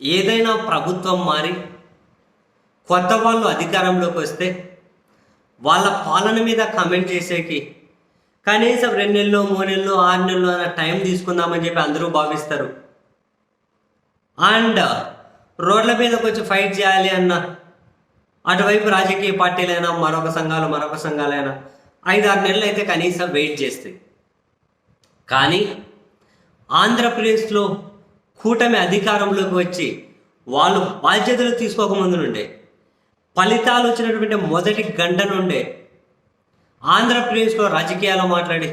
ఏదైనా ప్రభుత్వం మారి కొత్త వాళ్ళు అధికారంలోకి వస్తే వాళ్ళ పాలన మీద కమెంట్ చేసేకి కనీసం రెండు నెలలు మూడు నెలలు ఆరు నెలలు అన్న టైం తీసుకుందామని చెప్పి అందరూ భావిస్తారు. అండ్ రోడ్ల మీదకి వచ్చి ఫైట్ చేయాలి అన్న అటువైపు రాజకీయ పార్టీలైనా మరొక సంఘాలు మరొక సంఘాలైనా ఐదారు నెలలు అయితే కనీసం వెయిట్ చేస్తాయి. కానీ ఆంధ్రప్రదేశ్లో కూటమి అధికారంలోకి వచ్చి వాళ్ళు బాధ్యతలు తీసుకోకముందు నుండే ఫలితాలు వచ్చినటువంటి మొదటి గంట నుండే ఆంధ్రప్రదేశ్లో రాజకీయాలు మాట్లాడి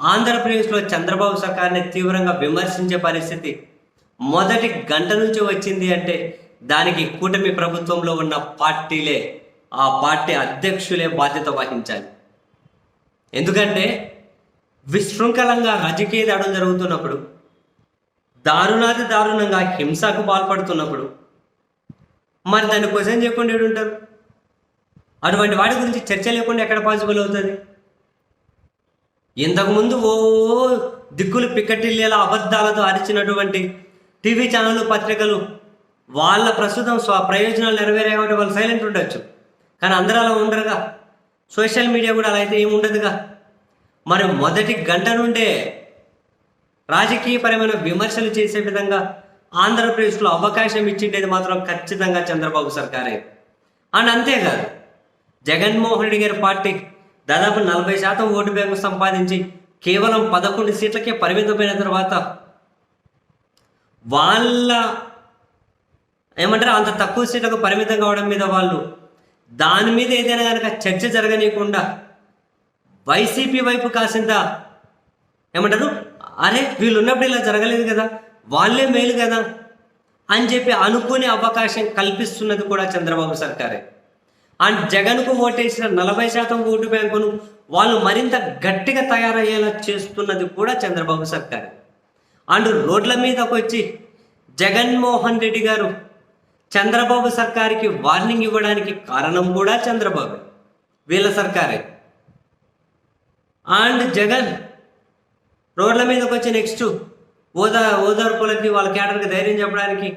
ఆంధ్రప్రదేశ్లో చంద్రబాబు సర్కార్ని తీవ్రంగా విమర్శించే పరిస్థితి మొదటి గంట నుంచి వచ్చింది అంటే దానికి కూటమి ప్రభుత్వంలో ఉన్న పార్టీలే ఆ పార్టీ అధ్యక్షులే బాధ్యత వహించాలి. ఎందుకంటే విశృంఖలంగా రాజకీయ దాడులు జరుగుతున్నప్పుడు దారుణాది దారుణంగా హింసకు పాల్పడుతున్నప్పుడు మరి దాన్ని క్వశ్చన్ చేయకుండా ఉంటారు అటువంటి వాటి గురించి చర్చ లేకుండా ఎక్కడ పాసిబుల్ అవుతుంది ఇంతకుముందు ఓ దిక్కులు పిక్కటిల్లేలా అబద్ధాలతో అరిచినటువంటి టీవీ ఛానళ్ళు పత్రికలు వాళ్ళ ప్రస్తుతం స్వ ప్రయోజనాలు నెరవేరే వాళ్ళు సైలెంట్ ఉండొచ్చు. కానీ అందరూ అలా ఉండరుగా. సోషల్ మీడియా కూడా అలా అయితే ఏమి ఉండదుగా. మరి మొదటి గంట నుండే రాజకీయపరమైన విమర్శలు చేసే విధంగా ఆంధ్రప్రదేశ్లో అవకాశం ఇచ్చిండేది మాత్రం ఖచ్చితంగా చంద్రబాబు సర్కారే. అండ్ అంతేకాదు జగన్మోహన్ రెడ్డి గారి పార్టీ దాదాపు నలభై శాతం ఓటు బ్యాంకు సంపాదించి కేవలం పదకొండు సీట్లకే పరిమితమైన తర్వాత వాళ్ళ ఏమంటారు అంత తక్కువ సీట్లకు పరిమితం కావడం మీద వాళ్ళు దాని మీద ఏదైనా కనుక చర్చ జరగనీయకుండా వైసీపీ వైపు కాసింత ఏమంటారు అరే వీళ్ళు ఉన్నప్పుడు ఇలా జరగలేదు కదా? వాళ్ళే మేలు కదా? అని చెప్పి అనుకునే అవకాశం కల్పిస్తున్నది కూడా చంద్రబాబు సర్కారే. అండ్ జగన్కు ఓటేసిన నలభై శాతం ఓటు బ్యాంకును వాళ్ళు మరింత గట్టిగా తయారయ్యేలా చేస్తున్నది కూడా చంద్రబాబు సర్కారే. అండ్ రోడ్ల మీదకి వచ్చి జగన్మోహన్ రెడ్డి గారు చంద్రబాబు సర్కార్కి వార్నింగ్ ఇవ్వడానికి కారణం కూడా చంద్రబాబు వీళ్ళ సర్కారే. అండ్ జగన్ రోడ్ల మీదకి వచ్చి నెక్స్ట్ ఓదా ఓదార్పులకి వాళ్ళ కేటర్కి ధైర్యం చెప్పడానికి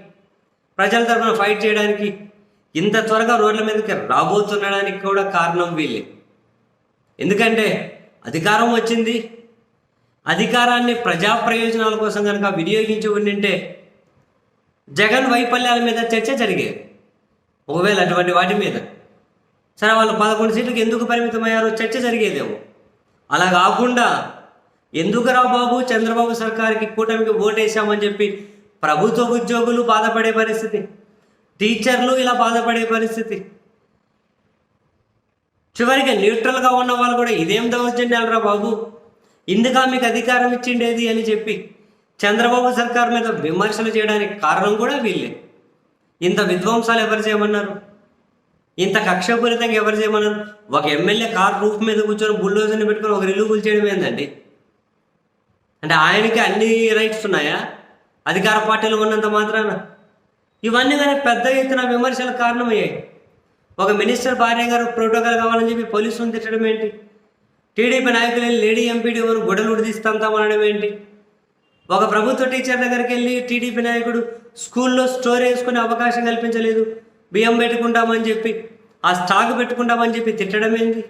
ప్రజల తరఫున ఫైట్ చేయడానికి ఇంత త్వరగా రోడ్ల మీదకి రాబోతుండడానికి కూడా కారణం వీళ్ళే. ఎందుకంటే అధికారం వచ్చింది. అధికారాన్ని ప్రజా ప్రయోజనాల కోసం కనుక వినియోగించి ఉండింటే జగన్ వైఫల్యాల మీద చర్చ జరిగేది. ఒకవేళ అటువంటి వాటి మీద. సరే వాళ్ళు పదకొండు సీట్లకు ఎందుకు పరిమితమయ్యారో చర్చ జరిగేదేమో. అలా కాకుండా ఎందుకురా బాబు? చంద్రబాబు సర్కార్కి కూటమికి ఓటేశామని చెప్పి ప్రభుత్వ ఉద్యోగులు బాధపడే పరిస్థితి టీచర్లు ఇలా బాధపడే పరిస్థితి. చివరికి న్యూట్రల్గా ఉన్న వాళ్ళు కూడా ఇదేం దౌర్జన్యాలరా బాబు? ఇందుగా మీకు అధికారం ఇచ్చిండేది అని చెప్పి చంద్రబాబు సర్కార్ మీద విమర్శలు చేయడానికి కారణం కూడా వీళ్ళే. ఇంత విధ్వంసాలు ఎవరు చేయమన్నారు? ఇంత కక్షపూరితంగా ఎవరు చేయమన్నారు? ఒక ఎమ్మెల్యే కార్ రూఫ్ మీద కూర్చొని బుల్డోజర్ని పెట్టుకొని ఒక ఇల్లు కూల్చేయడం ఏందండి? అంటే ఆయనకి అన్ని రైట్స్ ఉన్నాయా? అధికార పార్టీలు ఉన్నంత మాత్రాన? ఇవన్నీ కానీ పెద్ద ఎత్తున విమర్శలకు కారణమయ్యాయి. ఒక మినిస్టర్ భార్య గారు ప్రోటోకాల్ కావాలని చెప్పి పోలీసులను తిట్టడం ఏంటి? టీడీపీ నాయకులు వెళ్ళి లేడీ ఎంపీడీ వారు గొడవలు ఉడిదిస్తాంతామనడం ఏంటి? ఒక ప్రభుత్వ టీచర్ దగ్గరికి వెళ్ళి టీడీపీ నాయకుడు స్కూల్లో స్టోర్ వేసుకునే అవకాశం కల్పించలేదు. బియ్యం పెట్టుకుంటామని చెప్పి ఆ స్టాక్ పెట్టుకుంటామని చెప్పి తిట్టడం ఏంటి?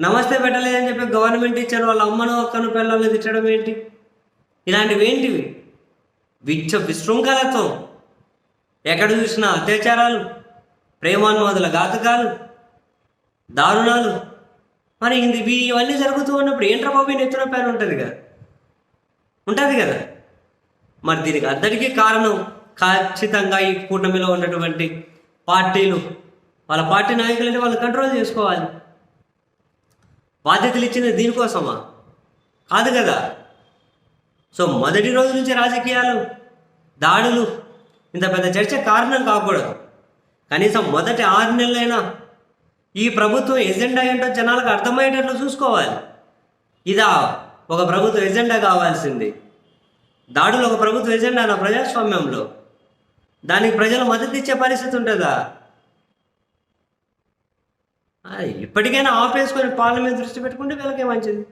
నమస్తే పెట్టలేదని చెప్పి గవర్నమెంట్ ఇచ్చారు వాళ్ళ అమ్మను అక్కను పిల్లల్ని తిట్టడం ఏంటి? ఇలాంటివి ఏంటివి? విచ్చ విశృంఖలత్వం. ఎక్కడ చూసినా అత్యాచారాలు ప్రేమానువాదుల ఘాతకాలు దారుణాలు. మరి ఇది ఇవన్నీ జరుగుతూ ఉన్నప్పుడు ఏంట్రా బాబు నెత్తిన పేరు ఉంటుంది కదా ఉంటుంది కదా? మరి దీనికి అందరికీ కారణం ఖచ్చితంగా ఈ కూటమిలో ఉన్నటువంటి పార్టీలు. వాళ్ళ పార్టీ నాయకులంటే వాళ్ళు కంట్రోల్ చేసుకోవాలి. బాధ్యతలు ఇచ్చింది దీనికోసమా? కాదు కదా. సో మొదటి రోజు నుంచి రాజకీయాలు దాడులు ఇంత పెద్ద చర్చ కారణం కాకూడదు. కనీసం మొదటి ఆరు నెలలైనా ఈ ప్రభుత్వం ఎజెండా ఏంటో జనాలకు అర్థమయ్యేటట్లు చూసుకోవాలి. ఇదా ఒక ప్రభుత్వ ఎజెండా కావాల్సింది. దాడులు ఒక ప్రభుత్వ ఎజెండా నా ప్రజాస్వామ్యంలో? దానికి ప్రజలు మద్దతు ఇచ్చే పరిస్థితి ఉంటుందా? ఇప్పటికైనా ఆపేసుకొని పాలన మీద దృష్టి పెట్టుకుంటే వీళ్ళకే మంచిది?